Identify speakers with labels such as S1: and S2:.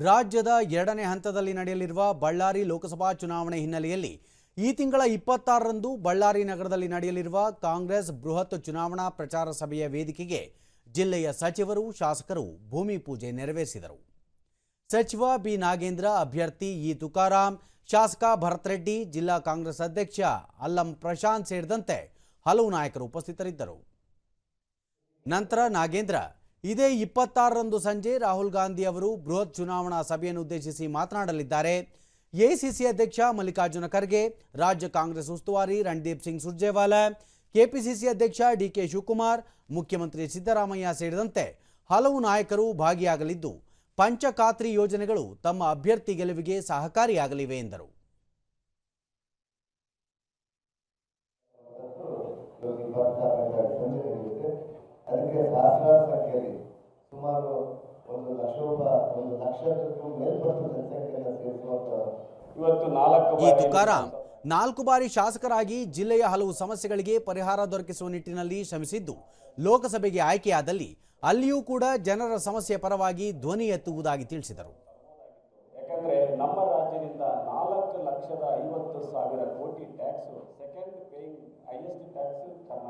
S1: ರಾಜ್ಯದ ಎರಡನೇ ಹಂತದಲ್ಲಿ ನಡೆಯಲಿರುವ ಬಳ್ಳಾರಿ ಲೋಕಸಭಾ ಚುನಾವಣೆ ಹಿನ್ನೆಲೆಯಲ್ಲಿ ಈ ತಿಂಗಳ ಇಪ್ಪತ್ತಾರರಂದು ಬಳ್ಳಾರಿ ನಗರದಲ್ಲಿ ನಡೆಯಲಿರುವ ಕಾಂಗ್ರೆಸ್ ಬೃಹತ್ ಚುನಾವಣಾ ಪ್ರಚಾರ ಸಭೆಯ ವೇದಿಕೆಗೆ ಜಿಲ್ಲೆಯ ಸಚಿವರು, ಶಾಸಕರು ಭೂಮಿ ಪೂಜೆ ನೆರವೇರಿಸಿದರು. ಸಚಿವ ಬಿ. ನಾಗೇಂದ್ರ, ಅಭ್ಯರ್ಥಿ ಇ. ತುಕಾರಾಂ, ಶಾಸಕ ಭರತ್ ರೆಡ್ಡಿ, ಜಿಲ್ಲಾ ಕಾಂಗ್ರೆಸ್ ಅಧ್ಯಕ್ಷ ಅಲ್ಲಂ ಪ್ರಶಾಂತ್ ಸೇರಿದಂತೆ ಹಲವು ನಾಯಕರು ಉಪಸ್ಥಿತರಿದ್ದರು. ನಂತರ ನಾಗೇಂದ್ರ ಇದೇ ಇಪ್ಪತ್ತಾರರಂದು ಸಂಜೆ ರಾಹುಲ್ ಗಾಂಧಿ ಅವರು ಬೃಹತ್ ಚುನಾವಣಾ ಸಭೆಯನ್ನು ಉದ್ದೇಶಿಸಿ ಮಾತನಾಡಲಿದ್ದಾರೆ. ಎಸಿಸಿ ಅಧ್ಯಕ್ಷ ಮಲ್ಲಿಕಾರ್ಜುನ ಖರ್ಗೆ, ರಾಜ್ಯ ಕಾಂಗ್ರೆಸ್ ಉಸ್ತುವಾರಿ ರಣದೀಪ್ ಸಿಂಗ್ ಸುರ್ಜೇವಾಲಾ, ಕೆಪಿಸಿಸಿ ಅಧ್ಯಕ್ಷ ಡಿಕೆ ಶಿವಕುಮಾರ್, ಮುಖ್ಯಮಂತ್ರಿ ಸಿದ್ದರಾಮಯ್ಯ ಸೇರಿದಂತೆ ಹಲವು ನಾಯಕರು ಭಾಗಿಯಾಗಲಿದ್ದು ಪಂಚಖಾತ್ರಿ ಯೋಜನೆಗಳು ತಮ್ಮ ಅಭ್ಯರ್ಥಿ ಗೆಲುವಿಗೆ ಸಹಕಾರಿಯಾಗಲಿವೆ ಎಂದರು.
S2: ಅದಕ್ಕೆ ಸಂಖ್ಯೆಯಲ್ಲಿ ಸುಮಾರು ಒಂದು ಲಕ್ಷ ರೂಪಾಯಿ ಒಂದು ಲಕ್ಷಕ್ಕೂ ಮೇಲ್ಪಟ್ಟು ಜನಸಂಖ್ಯೆಯನ್ನು ಸೇರಿಸುವಂತ
S3: ಇವತ್ತು ನಾಲ್ಕು
S1: ಈ
S3: ಬಾರಿ
S1: ತುಕಾರಾಂ ನಾಲ್ಕು ಬಾರಿ ಶಾಸಕರಾಗಿ ಜಿಲ್ಲೆಯ ಹಲವು ಸಮಸ್ಯೆಗಳಿಗೆ ಪರಿಹಾರ ದೊರಕಿಸುವ ನಿಟ್ಟಿನಲ್ಲಿ ಶ್ರಮಿಸಿದ್ದು ಲೋಕಸಭೆಗೆ ಆಯ್ಕೆಯಾದಲ್ಲಿ ಅಲ್ಲಿಯೂ ಕೂಡ ಜನರ ಸಮಸ್ಯೆ ಪರವಾಗಿ ಧ್ವನಿ ಎತ್ತುವುದಾಗಿ ತಿಳಿಸಿದರು.
S3: ಯಾಕಂದ್ರೆ ನಮ್ಮ ರಾಜ್ಯದಿಂದ ನಾಲ್ಕು ಲಕ್ಷದ ಐವತ್ತು ಸಾವಿರ ಕೋಟಿ tax second paying highest tax Karnataka